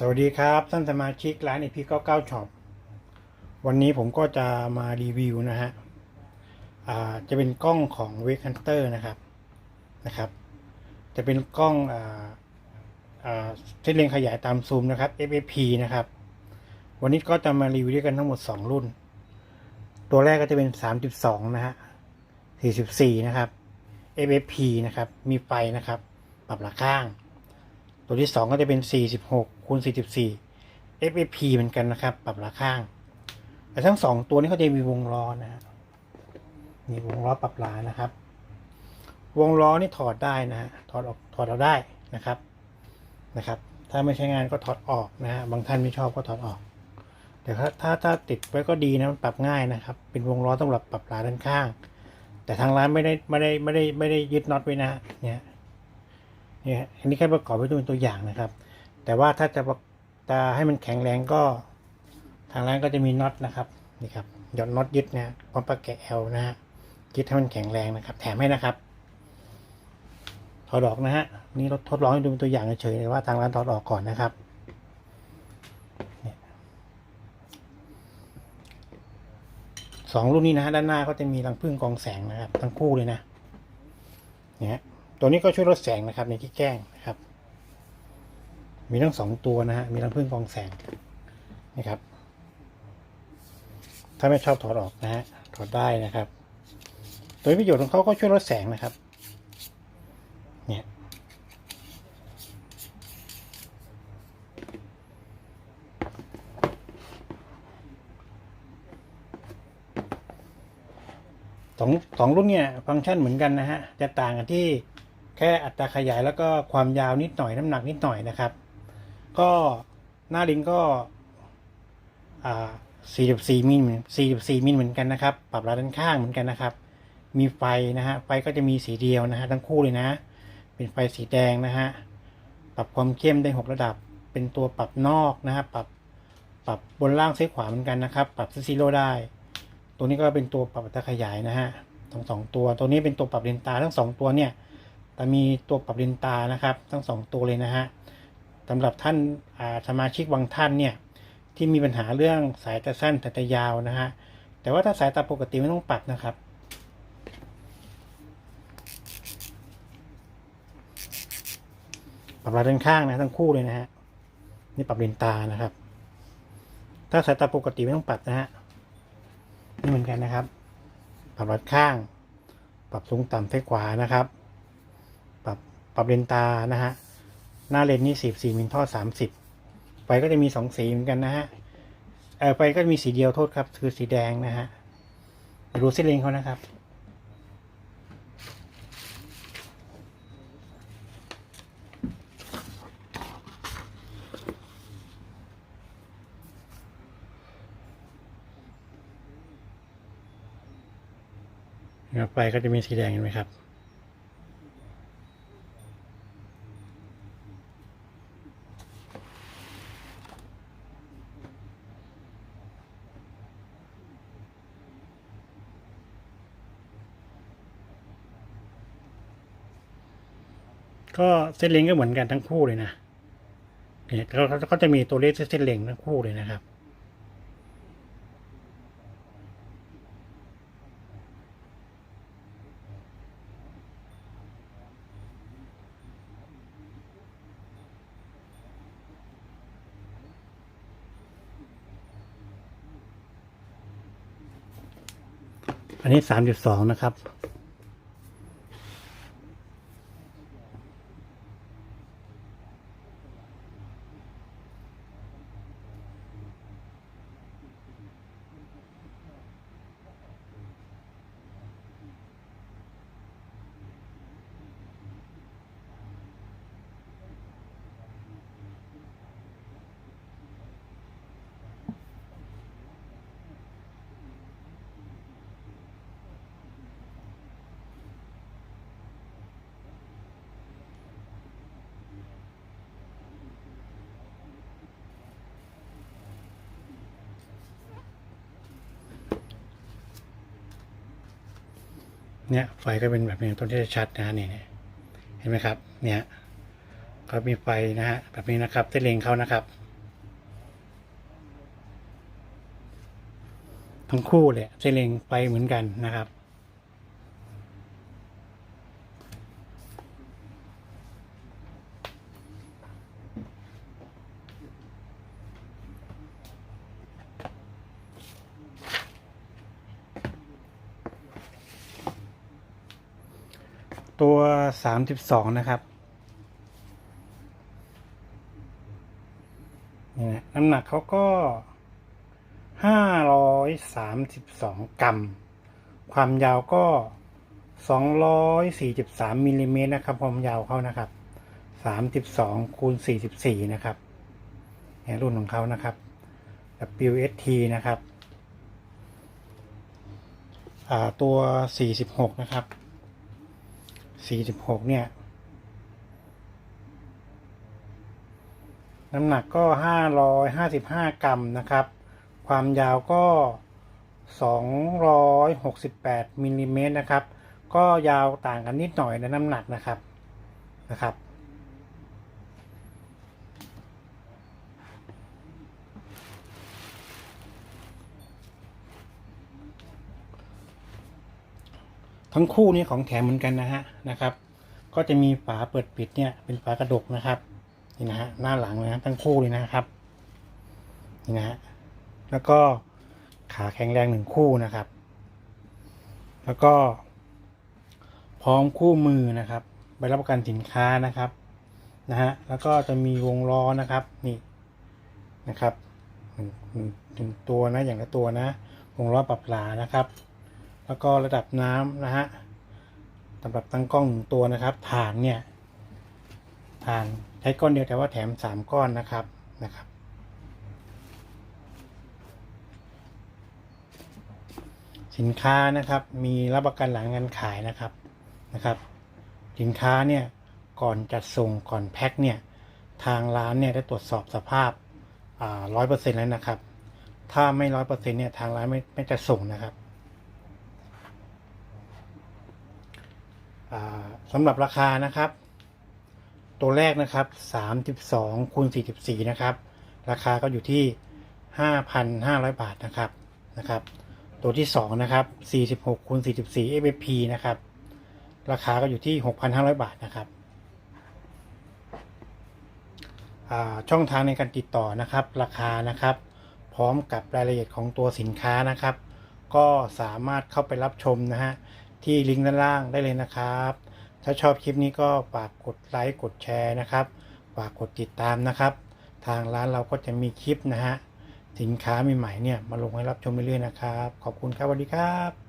สวัสดีครับท่านสมาชิกร้าน EP 99 Shop วันนี้ผมก็จะมารีวิวนะฮะจะเป็นกล้องของ w a k Hunter นะครับนะครับ จะเป็นกล้องเส้นเลนขยายตามซูมนะครับ FFP นะครับ วันนี้ก็จะมารีวิวด้วยกันทั้งหมด 2 รุ่น ตัวแรกก็จะเป็น 32 นะฮะ 44 นะครับ FFP นะครับ มีไฟนะครับ ปรับหลักข้าง ตัวที่ 2 ก็จะเป็น 46คูณ44 FFP เหมือนกันนะครับ ปรับหลักข้าง แต่ทั้ง 2 ตัวนี้เขาจะมีวงล้อนะฮะมีวงล้อปรับหลานะครับ วงล้อนี่ถอดได้นะฮะถอดออกถอดเอาได้นะครับนะครับ ถ้าไม่ใช้งานก็ถอดออกนะฮะบางท่านไม่ชอบก็ถอดออก แต่ถ้าถ้าถ้าติดไว้ก็ดีนะมันปรับง่ายนะครับ เป็นวงล้อสำหรับปรับหลาด้านข้าง แต่ทางร้านไม่ได้ไม่ได้ไม่ได้ไม่ได้ยึดน็อตไว้นะเนี่ย เนี่ยอันนี้แค่ประกอบไว้ดูเป็นตัวอย่างนะครับ แต่ว่าถ้าจะจะให้มันแข็งแรงก็ ทางร้านก็จะมีน็อตนะครับนี่ครับหยอดน็อตยึดนะพร้อมปลั๊กแกะ L นะฮะยึดให้มันแข็งแรงนะครับ แถมให้นะครับถอดออกนะฮะนี่เราทดลองให้ดูเป็นตัวอย่างเฉยๆเลยว่าทางร้านถอดออกก่อนนะครับสองรุ่นนี้นะฮะด้านหน้าก็จะมีรังพึ่งกองแสงนะครับ ทั้งคู่เลยนะเนี่ย ตัวนี้ก็ช่วยลดแสงนะครับในที่แจ้งนะครับ มีทั้งสองตัวนะฮะ มีรังพึ่งกองแสงนะครับ ถ้าไม่ชอบถอดออกนะฮะ ถอดได้นะครับ โดยประโยชน์ของเขาก็ช่วยลดแสงนะครับ เนี่ย สองสองรุ่นเนี่ย ฟังก์ชันเหมือนกันนะฮะ จะต่างกันที่ แค่อัตราขยายแล้วก็ความยาวนิดหน่อยน้ำหนักนิดหน่อยนะครับ ก็หน้าลิ้นก็อ่า44มิล44มิลเหมือนกันนะครับ ปรับระด้านข้างเหมือนกันนะครับ มีไฟนะฮะ ไฟก็จะมีสีเดียวนะฮะทั้งคู่เลยนะ เป็นไฟสีแดงนะฮะ ปรับความเข้มได้ 6 ระดับ เป็นตัวปรับนอกนะฮะ ปรับ ปรับบนล่างซ้ายขวาเหมือนกันนะครับ ปรับซีโร่ได้ ตัวนี้ก็เป็นตัวปรับอัตราขยายนะฮะทั้งสองตัว ตัวนี้เป็นตัวปรับเลนตาทั้งสองตัวเนี่ย แต่มีตัวปรับเลนตานะครับ ทั้งสองตัวเลยนะฮะสำหรับท่านสมาชิกบางท่านเนี่ยที่มีปัญหาเรื่องสายตาสั้นแต่ตายาวนะฮะแต่ว่าถ้าสายตาปกติไม่ต้องปรับนะครับปรับระด้านข้างนะทั้งคู่เลยนะฮะนี่ปรับเลนตานะครับ ถ้าสายตาปกติไม่ต้องปรับนะฮะนี่เหมือนกันนะครับ ปรับรัดข้าง ปรับสูงต่ำซ้ายขวานะครับ ปรับเลนตานะฮะหน้าเลนนี่สิบสี่มิลท่อสามสิบไฟก็จะมีสองสีเหมือนกันนะฮะเออไฟก็มีสีเดียวโทษครับ คือสีแดงนะฮะดูเส้นเลนเขานะครับนะครับไฟก็จะมีสีแดงเห็นไหมครับ ก็เส้นเล็งก็เหมือนกันทั้งคู่เลยนะเนี่ยเขาเขาจะมีตัวเลขเส้นเล็งทั้งคู่เลยนะครับ อันนี้สามจุดสองนะครับ เนี่ยไฟก็เป็นแบบนี้ต้นที่ชัดนะฮะนี่เห็นไหมครับ เนี่ยก็มีไฟนะฮะแบบนี้นะครับที่เลงเขานะครับ ทั้งคู่เลยที่เลงไปเหมือนกันนะครับ ตัวสามสิบสองนะครับนี่นะน้ำหนักเขาก็ห้าร้อยสามสิบสองกรัม ความยาวก็สองร้อยสี่สิบสามมิลลิเมตรนะครับ ความยาวเขานะครับสามสิบสองคูณสี่สิบสี่นะครับเนี่ยรุ่นของเขานะครับ WST นะครับ ตัวสี่สิบหกนะครับ สี่สิบหกเนี่ย น้ำหนักก็ห้าร้อยห้าสิบห้ากรัมนะครับ ความยาวก็สองร้อยหกสิบแปดมิลลิเมตรนะครับ ก็ยาวต่างกันนิดหน่อยในน้ำหนักนะครับนะครับ ทั้งคู่นี้ของแถมเหมือนกันนะฮะนะครับ ก็จะมีฝาเปิดปิดเนี่ยเป็นฝากระดกนะครับนี่นะฮะหน้าหลังนะทั้งคู่เลยนะครับนี่นะฮะแล้วก็ขาแข็งแรงหนึ่งคู่นะครับ แล้วก็พร้อมคู่มือนะครับใบรับประกันสินค้านะครับนะฮะแล้วก็จะมีวงล้อนะครับนี่นะครับหนึ่งหนึ่งหนึ่งตัวนะอย่างละตัวนะวงล้อปรับหลานะครับ แล้วก็ระดับน้ำนะฮะสำหรับตั้งกล้องหนึ่งตัวนะครับฐานเนี่ยฐานใช้ก้อนเดียวแต่ว่าแถมสามก้อนนะครับนะครับ สินค้านะครับมีรับประกันหลังการขายนะครับนะครับ สินค้าเนี่ยก่อนจัดส่งก่อนแพ็คเนี่ยทางร้านเนี่ยได้ตรวจสอบสภาพร้อยเปอร์เซ็นต์แล้วนะครับ ถ้าไม่ร้อยเปอร์เซ็นต์เนี่ยทางร้านไม่ไม่จะส่งนะครับ อ่า สำหรับราคานะครับ ตัวแรกนะครับ 32คูณ44 นะครับ ราคาก็อยู่ที่ 5,500 บาทนะครับนะครับ ตัวที่ 2 นะครับ 46คูณ44 FFP นะครับ ราคาก็อยู่ที่ 6,500 บาทนะครับช่องทางในการติดต่อนะครับ ราคานะครับ พร้อมกับรายละเอียดของตัวสินค้านะครับ ก็สามารถเข้าไปรับชมนะฮะ ที่ลิงก์ด้านล่างได้เลยนะครับ ถ้าชอบคลิปนี้ก็ฝากกดไลค์กดแชร์นะครับ ฝากกดติดตามนะครับ ทางร้านเราก็จะมีคลิปนะฮะสินค้าใหม่ๆเนี่ยมาลงให้รับชมเรื่อยๆนะครับ ขอบคุณครับสวัสดีครับ